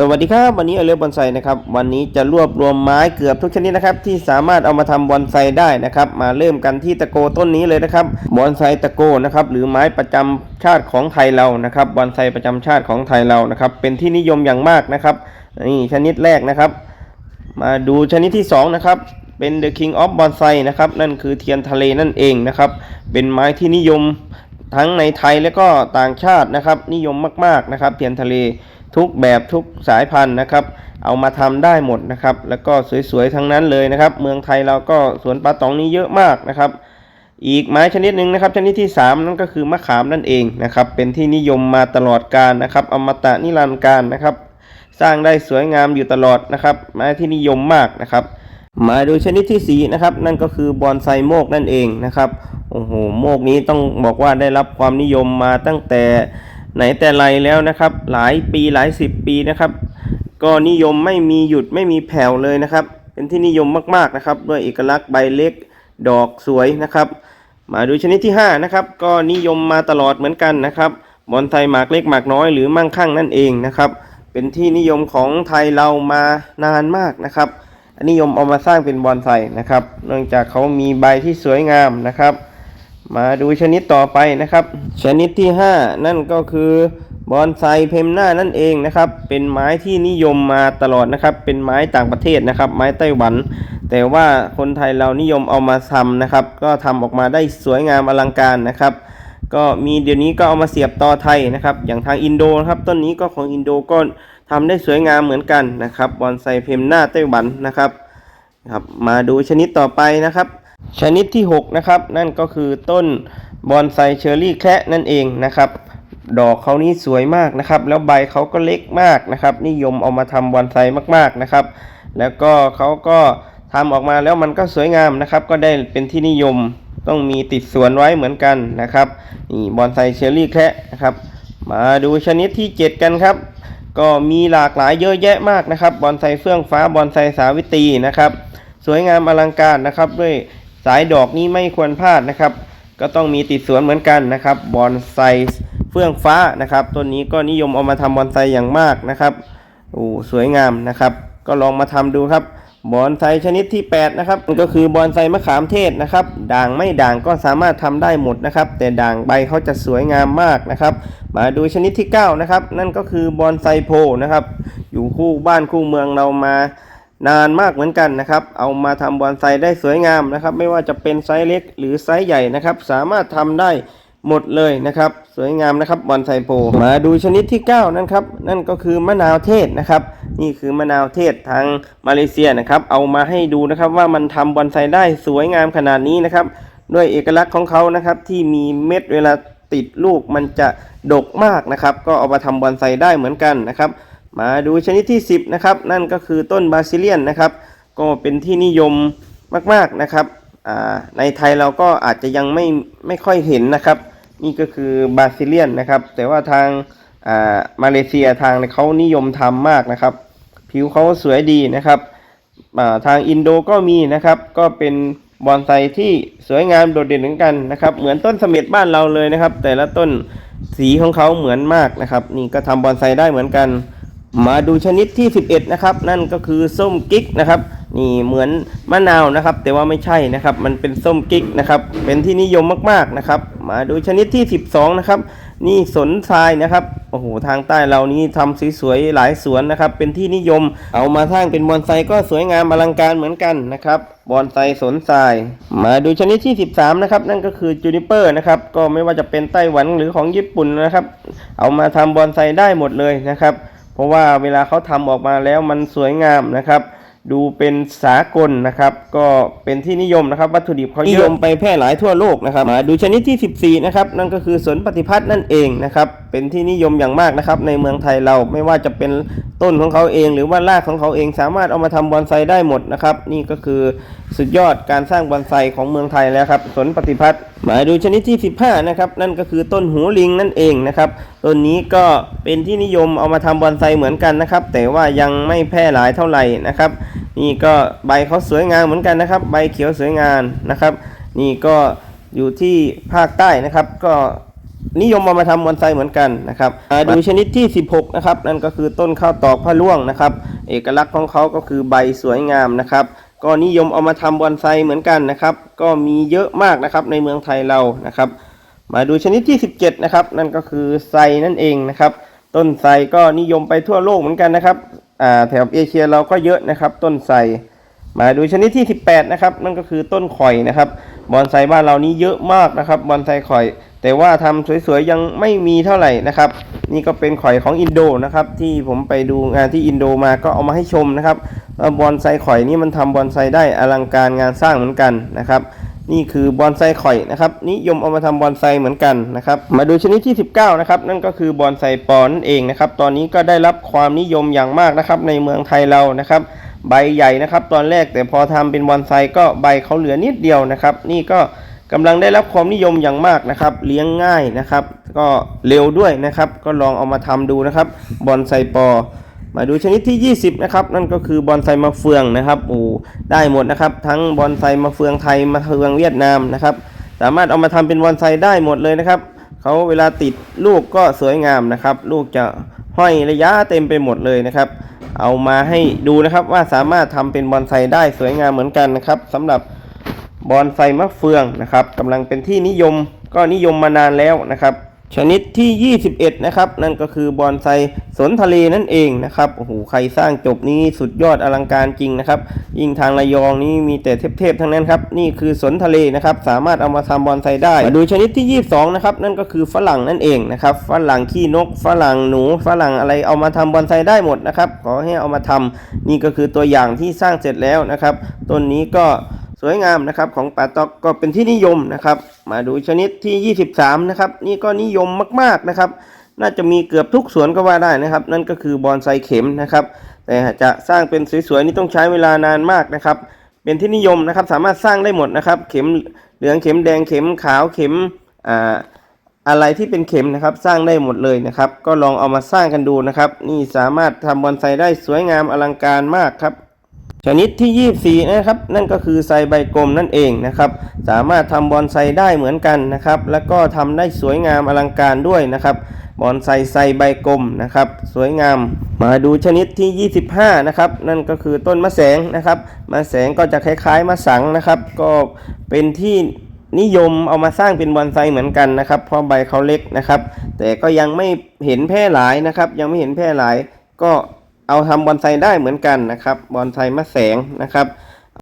สวัสดีครับวันนี้เอาเรือบอนไซนะครับวันนี้จะรวบรวมไม้เกือบทุกชนิดนะครับที่สามารถเอามาทำบอนไซได้นะครับมาเริ่มกันที่ตะโกต้นนี้เลยนะครับบอนไซตะโกนะครับหรือไม้ประจำชาติของไทยเรานะครับบอนไซประจำชาติของไทยเรานะครับเป็นที่นิยมอย่างมากนะครับนี่ชนิดแรกนะครับ มาดูชนิดที่สองนะครับเป็น The King of Bonsai นะครับนั่นคือเทียนทะเลนั่นเองนะครับเป็นไม้ที่นิยมทั้งในไทยและก็ต่างชาตินะครับนิยมมากๆนะครับเทียนทะเล ทุกแบบทุกสายพันธุ์นะครับ เอามาทำได้หมดนะครับ แล้วก็สวยๆทั้งนั้นเลยนะครับ เมืองไทยเราก็สวนปลาตองนี้เยอะมากนะครับ อีกไม้ชนิดหนึ่งนะครับ ชนิดที่ 3 นั่นก็คือมะขามนั่นเองนะครับ เป็นที่นิยมมาตลอดกาลนะครับ อมตะนิรันดร์การนะครับ สร้างได้สวยงามอยู่ตลอดนะครับ ไม้ที่นิยมมากนะครับมาดูชนิดที่สี่นะครับนั่นก็คือบอนไซโมกนั่นเองนะครับโอ้โหโมกนี้ต้องบอกว่าได้รับความนิยมมาตั้งแต่ ไหนแต่ไรแล้วนะครับ หลายปีหลายสิบปีนะครับ ก็นิยมไม่มีหยุดไม่มีแผ่วเลยนะครับ เป็นที่นิยมมากๆนะครับ ด้วยเอกลักษณ์ใบเล็กดอกสวยนะครับ มาดูชนิดที่5นะครับก็นิยมมาตลอดเหมือนกันนะครับบอนไซหมากเล็กหมากน้อยหรือมั่งคั่งนั่นเองนะครับ เป็นที่นิยมของไทยเรามานานมากนะครับนิยมเอามาสร้างเป็นบอนไซนะครับ เนื่องจากเขามีใบที่สวยงามนะครับ มาดูชนิดต่อไปนะครับ ชนิดที่ 5 นั่นก็คือบอนไซเพมหน้านั่นเองนะครับ เป็นไม้ที่นิยมมาตลอดนะครับ เป็นไม้ต่างประเทศนะครับ ไม้ไต้หวัน แต่ว่าคนไทยเรานิยมเอามาทำนะครับ ก็ทำออกมาได้สวยงามอลังการนะครับ ก็มีเดี๋ยวนี้ก็เอามาเสียบต่อไทยนะครับ อย่างทางอินโดนะครับต้นนี้ก็ของอินโดก็ทำได้สวยงามเหมือนกันนะครับบอนไซเพมหน้าไต้หวันนะครับครับ มาดูชนิดต่อไปนะครับ ชนิดที่ 6 นะครับ นั่นก็คือต้นบอนไซเชอร์รี่แคะนั่นเองนะครับ ดอกเขานี่สวยมากนะครับ แล้วใบเขาก็เล็กมากนะครับ นิยมเอามาทำบอนไซมากๆนะครับ แล้วก็เขาก็ทำออกมาแล้วมันก็สวยงามนะครับ ก็ได้เป็นที่นิยมต้องมีติดสวนไว้เหมือนกันนะครับนี่บอนไซเชอร์รี่แคะนะครับ มาดูชนิดที่ 7 กันครับ ก็มีหลากหลายเยอะแยะมากนะครับบอนไซเฟื่องฟ้าบอนไซสาวิตรีนะครับ สวยงามอลังการนะครับด้วย สายดอกนี้ไม่ควรพลาดนะครับ ก็ต้องมีติดสวนเหมือนกันนะครับบอนไซเฟื่องฟ้านะครับต้นนี้ก็นิยมเอามาทำบอนไซอย่างมากนะครับโอ้สวยงามนะครับ ก็ลองมาทำดูครับบอนไซชนิดที่ 8 นะครับก็คือบอนไซมะขามเทศนะครับ ด่างไม่ด่างก็สามารถทำได้หมดนะครับ แต่ด่างใบเขาจะสวยงามมากนะครับ มาดูชนิดที่ 9 นะครับ นั่นก็คือบอนไซโพนะครับ อยู่คู่บ้านคู่เมืองเรามา นานมากเหมือนกันนะครับ เอามาทำบอนไซได้สวยงามนะครับ ไม่ว่าจะเป็นไซส์เล็กหรือไซส์ใหญ่นะครับ สามารถทำได้หมดเลยนะครับ สวยงามนะครับบอนไซโพมาดูชนิดที่ 9 นั่นครับ นั่นก็คือมะนาวเทศนะครับ นี่คือมะนาวเทศทางมาเลเซียนะครับ เอามาให้ดูนะครับว่ามันทำบอนไซได้สวยงามขนาดนี้นะครับ ด้วยเอกลักษณ์ของเขานะครับที่มีเม็ดเวลาติดลูกมันจะดกมากนะครับ ก็เอามาทำบอนไซได้เหมือนกันนะครับ มาดูชนิดที่ 10นะครับนั่นก็คือต้นบาซิเลียนนะครับ ก็เป็นที่นิยมมากๆนะครับในไทยเราก็อาจจะยังไม่ไม่ค่อยเห็นนะครับ นี่ก็คือบาซิเลียนนะครับ แต่ว่าทางามาเลเซียทางเขานิยมทำมากนะครับ ผิวเขาสวยดีนะครับาทางอินโดก็มีนะครับ ก็เป็นบอนไซที่สวยงามโดดเด่นเหมือนกันนะครับ เหมือนต้นเสม็ดบ้านเราเลยนะครับ แต่ละต้นสีของเขาเหมือนมากนะครับ นี่ก็ทำบอนไซได้เหมือนกัน มาดูชนิดที่ 11 นะครับ นั่นก็คือส้มกิ๊กนะครับนี่เหมือนมะนาวนะครับ แต่ว่าไม่ใช่นะครับ มันเป็นส้มกิ๊กนะครับ เป็นที่นิยมมากๆนะครับ มาดูชนิดที่ 12 นะครับ นี่สนทรายนะครับโอ้โหทางใต้เรานี่ทำสวยๆหลายสวนนะครับ เป็นที่นิยม เอามาสร้างเป็นบอนไซก็สวยงามอลังการเหมือนกันนะครับบอนไซสนทราย มาดูชนิดที่ 13 นะครับ นั่นก็คือจูนิเปอร์นะครับ ก็ไม่ว่าจะเป็นไต้หวันหรือของญี่ปุ่นนะครับ เอามาทำบอนไซได้หมดเลยนะครับ เพราะว่าเวลาเขาทำออกมาแล้วมันสวยงามนะครับ ดูเป็นสากลนะครับ ก็เป็นที่นิยมนะครับ วัตถุดิบเขานิยมไปแพร่หลายทั่วโลกนะครับมาดูชนิดที่ 14 นะครับ นั่นก็คือสนปฏิพัฒน์นั่นเองนะครับเป็นที่นิยมอย่างมากนะครับ ในเมืองไทยเราไม่ว่าจะเป็นต้นของเขาเอง หรือว่ารากของเขาเองสามารถเอามาทำบอนไซได้หมดนะครับ นี่ก็คือสุดยอดการสร้างบอนไซของเมืองไทยแล้วครับสนปฏิพัฒน์มาดูชนิดที่ 15 นะครับ นั่นก็คือต้นหูลิงนั่นเองนะครับต้นนี้ก็เป็นที่นิยมเอามาทำบอนไซเหมือนกันนะครับ แต่ว่ายังไม่แพร่หลายเท่าไหร่นะครับ นี่ก็ใบเขาสวยงามเหมือนกันนะครับ ใบเขียวสวยงามนะครับ นี่ก็อยู่ที่ภาคใต้นะครับก็ นิยมเอามาทำบอนไซเหมือนกันนะครับมาดูชนิดที่ 16 นะครับ นั่นก็คือต้นข้าวตอกพะล่วงนะครับ เอกลักษณ์ของเขาก็คือใบสวยงามนะครับ ก็นิยมเอามาทำบอนไซเหมือนกันนะครับ ก็มีเยอะมากนะครับในเมืองไทยเรานะครับ มาดูชนิดที่ 17 นะครับ นั่นก็คือไซนั่นเองนะครับ ต้นไทรก็นิยมไปทั่วโลกเหมือนกันนะครับอ่าแถบเอเชียเราก็เยอะนะครับ ต้นไทรมาดูชนิดที่ 18 นะครับ นั่นก็คือต้นข่อยนะครับ บอนไซบ้านเรานี้เยอะมากนะครับ บอนไซข่อย แต่ว่าทำสวยๆยังไม่มีเท่าไหร่นะครับ นี่ก็เป็นข่อยของอินโดนะครับ ที่ผมไปดูงานที่อินโดมาก็เอามาให้ชมนะครับบอนไซข่อยนี่มันทำบอนไซได้อลังการงานสร้างเหมือนกันนะครับ นี่คือบอนไซข่อยนะครับ นิยมเอามาทำบอนไซเหมือนกันนะครับ มาดูชนิดที่ 19 นะครับ นั่นก็คือบอนไซปอนเองนะครับ ตอนนี้ก็ได้รับความนิยมอย่างมากนะครับในเมืองไทยเรานะครับใบใหญ่นะครับ ตอนแรกแต่พอทำเป็นบอนไซก็ใบเขาเหลือนิดเดียวนะครับ นี่ก็ กำลังได้รับความนิยมอย่างมากนะครับ เลี้ยงง่ายนะครับ ก็เร็วด้วยนะครับ ก็ลองเอามาทำดูนะครับบอนไซปอ มาดูชนิดที่ 20 นะครับ นั่นก็คือบอนไซมะเฟืองนะครับโอ้ได้หมดนะครับ ทั้งบอนไซมะเฟืองไทยมะเฟืองเวียดนามนะครับ สามารถเอามาทำเป็นบอนไซได้หมดเลยนะครับเขาเวลาติดลูกก็สวยงามนะครับ ลูกจะห้อยระยะเต็มไปหมดเลยนะครับ เอามาให้ดูนะครับว่าสามารถทำเป็นบอนไซได้สวยงามเหมือนกันนะครับสำหรับ บอนไซมะเฟืองนะครับกำลังเป็นที่นิยมก็นิยมมานานแล้วนะครับ ชนิดที่ 21 นะครับ นั่นก็คือบอนไซสนทะเลนั่นเองนะครับโอ้โหใครสร้างจบนี้สุดยอดอลังการจริงนะครับ ยิ่งทางระยองนี้มีแต่เทพๆทั้งนั้นครับ นี่คือสนทะเลนะครับ สามารถเอามาทำบอนไซได้มาดูชนิดที่ 22 นะครับ นั่นก็คือฝรั่งนั่นเองนะครับฝรั่งขี้นกฝรั่งหนูฝรั่งอะไรเอามาทำบอนไซได้หมดนะครับขอให้เอามาทำนี่ก็คือตัวอย่างที่สร้างเสร็จแล้วนะครับต้นนี้ก็ สวยงามนะครับของป่าตอกก็เป็นที่นิยมนะครับ มาดูชนิดที่ 23 นะครับ นี่ก็นิยมมากๆนะครับ น่าจะมีเกือบทุกสวนก็ว่าได้นะครับ นั่นก็คือบอนไซเข็มนะครับ แต่จะสร้างเป็นสวยๆนี่ต้องใช้เวลานานมากนะครับ เป็นที่นิยมนะครับ สามารถสร้างได้หมดนะครับ เข็มเหลืองเข็มแดงเข็มขาวเข็มอ่าอะไรที่เป็นเข็มนะครับสร้างได้หมดเลยนะครับ ก็ลองเอามาสร้างกันดูนะครับ นี่สามารถทำบอนไซได้สวยงามอลังการมากครับ ชนิดที่ 24 นะครับ นั่นก็คือไซใบกลมนั่นเองนะครับ สามารถทำบอนไซได้เหมือนกันนะครับ แล้วก็ทำได้สวยงามอลังการด้วยนะครับบอนไซไซใบกลมนะครับ สวยงาม มาดูชนิดที่ 25 นะครับ นั่นก็คือต้นมะแสงนะครับมะแสงก็จะคล้ายๆมะสังนะครับ ก็เป็นที่นิยมเอามาสร้างเป็นบอนไซเหมือนกันนะครับ เพราะใบเขาเล็กนะครับ แต่ก็ยังไม่เห็นแพร่หลายนะครับ ยังไม่เห็นแพร่หลายก็ เอาทำบอนไซได้เหมือนกันนะครับบอนไซมะแสงนะครับ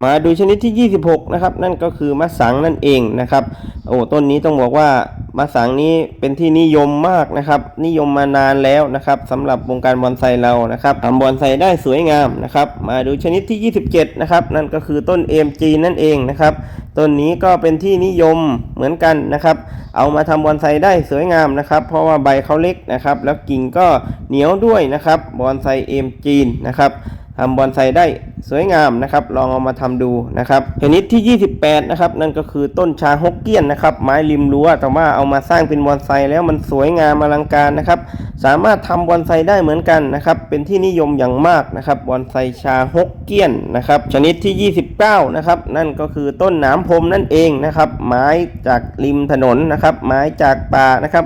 มาดูชนิดที่ 26 นะครับ นั่นก็คือมะสังนั่นเองนะครับ โอ้ต้นนี้ต้องบอกว่า มะสังนี้เป็นที่นิยมมากนะครับ นิยมมานานแล้วนะครับสำหรับวงการบอนไซเรานะครับทำบอนไซได้สวยงามนะครับ มาดูชนิดที่ 27 นะครับ นั่นก็คือต้นเอมจีนั่นเองนะครับ ต้นนี้ก็เป็นที่นิยมเหมือนกันนะครับ เอามาทำบอนไซได้สวยงามนะครับ เพราะว่าใบเขาเล็กนะครับ แล้วกิ่งก็เหนียวด้วยนะครับบอนไซเอมจีนนะครับทำบอนไซได้ สวยงามนะครับ ลองเอามาทำดูนะครับชนิดที่ 28 นะครับ นั่นก็คือต้นชาฮกเกี้ยนนะครับ ไม้ริมรั้วแต่ว่าเอามาสร้างเป็นบอนไซแล้วมันสวยงามอลังการนะครับ สามารถทำบอนไซได้เหมือนกันนะครับ เป็นที่นิยมอย่างมากนะครับบอนไซชาฮกเกี้ยนนะครับ ชนิดที่ 29 นะครับ นั่นก็คือต้นหนามพรมนั่นเองนะครับ ไม้จากริมถนนนะครับ ไม้จากป่านะครับ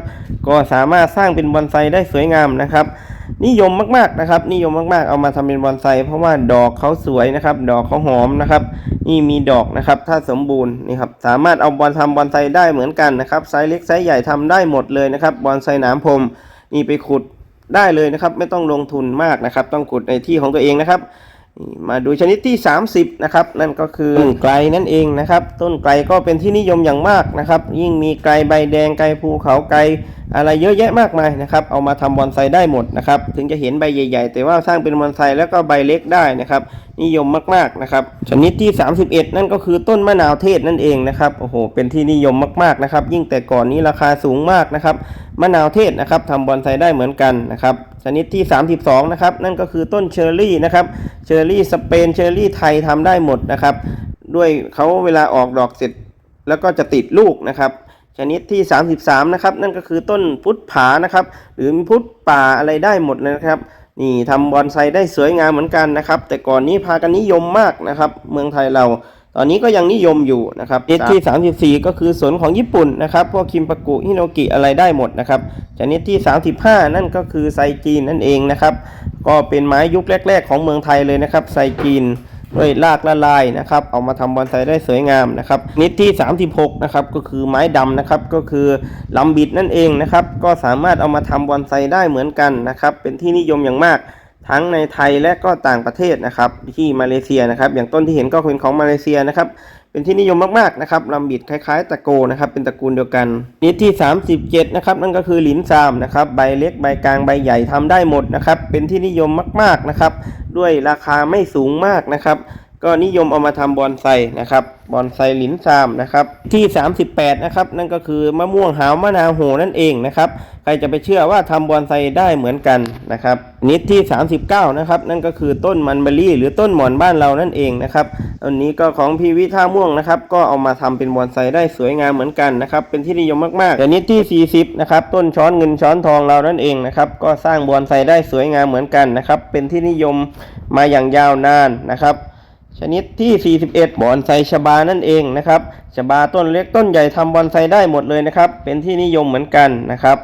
ก็สามารถสร้างเป็นบอนไซได้สวยงามนะครับ นิยมมากๆนะครับ นิยมมากๆ เอามาทำเป็นบอนไซเพราะว่าดอกเขาสวยนะครับ ดอกเขาหอมนะครับ นี่มีดอกนะครับ ถ้าสมบูรณ์นี่ครับ สามารถเอาบอนทำบอนไซได้เหมือนกันนะครับ ไซส์เล็กไซส์ใหญ่ทำได้หมดเลยนะครับ บอนไซหนามพรมนี่ไปขุดได้เลยนะครับ ไม่ต้องลงทุนมากนะครับ ต้องขุดในที่ของตัวเองนะครับ มาดูชนิดที่ 30นะครับนั่นก็คือต้นไกลนั่นเองนะครับ ต้นไกลก็เป็นที่นิยมอย่างมากนะครับ ยิ่งมีไกลใบแดงไกลภูเขาไกลอะไรเยอะแยะมากมายนะครับ เอามาทำบอนไซได้หมดนะครับ ถึงจะเห็นใบใหญ่ๆ แต่ว่าสร้างเป็นบอนไซแล้วก็ใบเล็กได้นะครับ นิยมมากๆนะครับ ชนิดที่ 31 นั่นก็คือต้นมะนาวเทศนั่นเองนะครับ โอ้โห เป็นที่นิยมมากๆนะครับ ยิ่งแต่ก่อนนี้ราคาสูงมากนะครับ มะนาวเทศนะครับทำบอนไซได้เหมือนกันนะครับ ชนิดที่ 32 นะครับ นั่นก็คือต้นเชอร์รี่นะครับ เชอร์รี่สเปน เชอร์รี่ไทยทำได้หมดนะครับ ด้วยเขาเวลาออกดอกเสร็จ แล้วก็จะติดลูกนะครับชนิดที่ 33 นะครับ นั่นก็คือต้นพุทธผานะครับ หรือพุทธป่าอะไรได้หมดเลยนะครับ นี่ทำบอนไซได้สวยงามเหมือนกันนะครับ แต่ก่อนนี้พากันนิยมมากนะครับ เมืองไทยเรา ตอนนี้ก็ยังนิยมอยู่นะครับชนิดที่ 34 ก็คือสนของญี่ปุ่นนะครับ พวกคิมปากุฮิโนกิอะไรได้หมดนะครับชนิดที่ 35 นั่นก็คือไซจีนนั่นเองนะครับ ก็เป็นไม้ยุคแรก ๆ ของเมืองไทยเลยนะครับไซจีนด้วยรากละลายนะครับเอามาทำบอนไซได้สวยงามนะครับชนิดที่ 36นะครับก็คือไม้ดำนะครับก็คือลำบิดนั่นเองนะครับ ก็สามารถเอามาทำบอนไซได้เหมือนกันนะครับ เป็นที่นิยมอย่างมาก ทั้งในไทยและก็ต่างประเทศนะครับที่มาเลเซียนะครับ อย่างต้นที่เห็นก็เป็นของมาเลเซียนะครับ เป็นที่นิยมมากๆนะครับลำบิดคล้ายๆตะโกนะครับ เป็นตระกูลเดียวกันนิดที่ 37 นะครับ นั่นก็คือหลินซามนะครับใบเล็กใบกลางใบใหญ่ทำได้หมดนะครับ เป็นที่นิยมมากๆนะครับ ด้วยราคาไม่สูงมากนะครับ ก็นิยมเอามาทำบอนไซนะครับบอนไซหลินซามนะครับที่ 38 นะครับ นั่นก็คือมะม่วงหาวมะนาวโหนั่นเองนะครับ ใครจะไปเชื่อว่าทำบอนไซได้เหมือนกันนะครับนิดที่ 39 นะครับ นั่นก็คือต้นมันเบอรี่ หรือต้นหมอนบ้านเรานั่นเองนะครับอันนี้ก็ของพีวิท่าม่วงนะครับ ก็เอามาทำเป็นบอนไซได้สวยงามเหมือนกันนะครับ เป็นที่นิยมมากๆแต่นิดที่ 40 นะครับ ต้นช้อนเงินช้อนทองเรานั่นเองนะครับ ก็สร้างบอนไซได้สวยงามเหมือนกันนะครับ เป็นที่นิยมมาอย่างยาวนานนะครับ ชนิดที่ 41 บอนไซชบานั่นเองนะครับชบาต้นเล็กต้นใหญ่ทำบอนไซได้หมดเลยนะครับ เป็นที่นิยมเหมือนกันนะครับ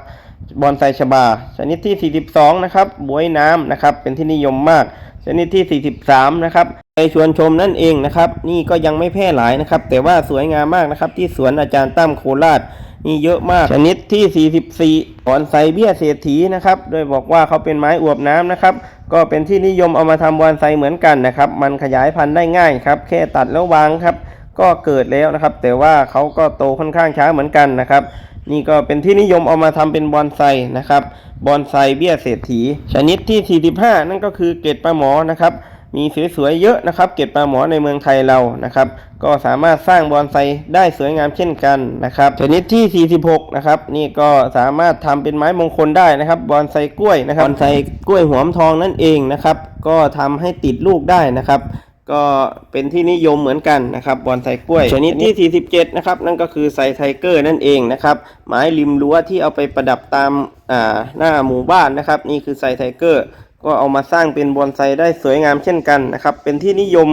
บอนไซชบา ชนิดที่ 42 นะครับบวยน้ำนะครับ เป็นที่นิยมมาก ชนิดที่ 43 นะครับไปชวนชมนั่นเองนะครับ นี่ก็ยังไม่แพร่หลายนะครับ แต่ว่าสวยงามมากนะครับ ที่สวนอาจารย์ตั้มโคราช นี่เยอะมาก ชนิดที่ 44 บอนไซเบี้ยเศรษฐีนะครับ โดยบอกว่าเขาเป็นไม้อวบน้ำนะครับ ก็เป็นที่นิยมเอามาทำบอนไซเหมือนกันนะครับ มันขยายพันธุ์ได้ง่ายครับ แค่ตัดแล้ววางครับ ก็เกิดแล้วนะครับ แต่ว่าเขาก็โตค่อนข้างช้าเหมือนกันนะครับ นี่ก็เป็นที่นิยมเอามาทำเป็นบอนไซนะครับ บอนไซเบี้ยเศรษฐี ชนิดที่ 45 นั่นก็คือเกล็ดปลาหมอนะครับ มีสวยๆเยอะนะครับ เกล็ดปลาหมอในเมืองไทยเรานะครับ ก็สามารถสร้างบอนไซได้สวยงามเช่นกันนะครับชนิดที่ 46 นะครับ นี่ก็สามารถทำเป็นไม้มงคลได้นะครับ บอนไซกล้วยนะครับบอนไซกล้วยหัวมทองนั่นเองนะครับ ก็ทำให้ติดลูกได้นะครับก็เป็นที่นิยมเหมือนกันนะครับบอนไซกล้วยชนิดที่ 47 นะครับ นั่นก็คือไซไทเกอร์นั่นเองนะครับไม้ริมรั้วที่เอาไปประดับตามหน้าหมู่บ้านนะครับ นี่คือไซไทเกอร์ ก็เอามาสร้างเป็นบอนไซได้สวยงามเช่นกันนะครับ เป็นที่นิยม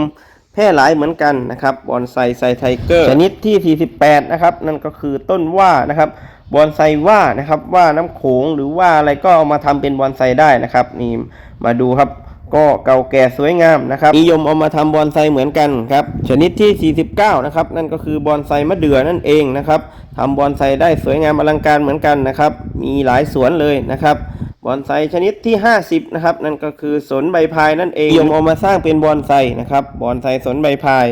แพร่หลายเหมือนกันนะครับบอนไซไซไทเกอร์ชนิดที่ 48 นะครับ นั่นก็คือต้นว่านะครับบอนไซว่านะครับว่าน้ำโขงหรือว่าอะไรก็เอามาทำเป็นบอนไซได้นะครับนี่มาดูครับก็เก่าแก่สวยงามนะครับนิยมเอามาทำบอนไซเหมือนกันครับชนิดที่ 49 นะครับนั่นก็คือบอนไซมะเดื่อนั่นเองนะครับ ทำบอนไซได้สวยงามอลังการเหมือนกันนะครับ มีหลายสวนเลยนะครับบอนไซชนิดที่ 50 นะครับ นั่นก็คือสนใบพายนั่นเองนิยมเอามาสร้างเป็นบอนไซนะครับบอนไซสนใบพาย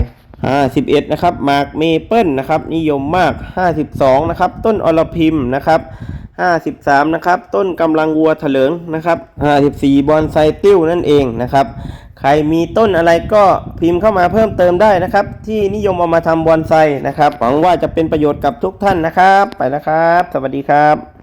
51นะครับหมากเมเปิลนะครับนิยมมาก 52นะครับต้นอลพิมนะครับ53นะครับต้นกำลังวัวเถลิงนะครับ54บอนไซติ้วนั่นเองนะครับใครมีต้นอะไรก็พิมพ์เข้ามาเพิ่มเติมได้นะครับ ที่นิยมเอามาทำบอนไซนะครับหวังว่าจะเป็นประโยชน์กับทุกท่านนะครับ ไปแล้วครับ สวัสดีครับ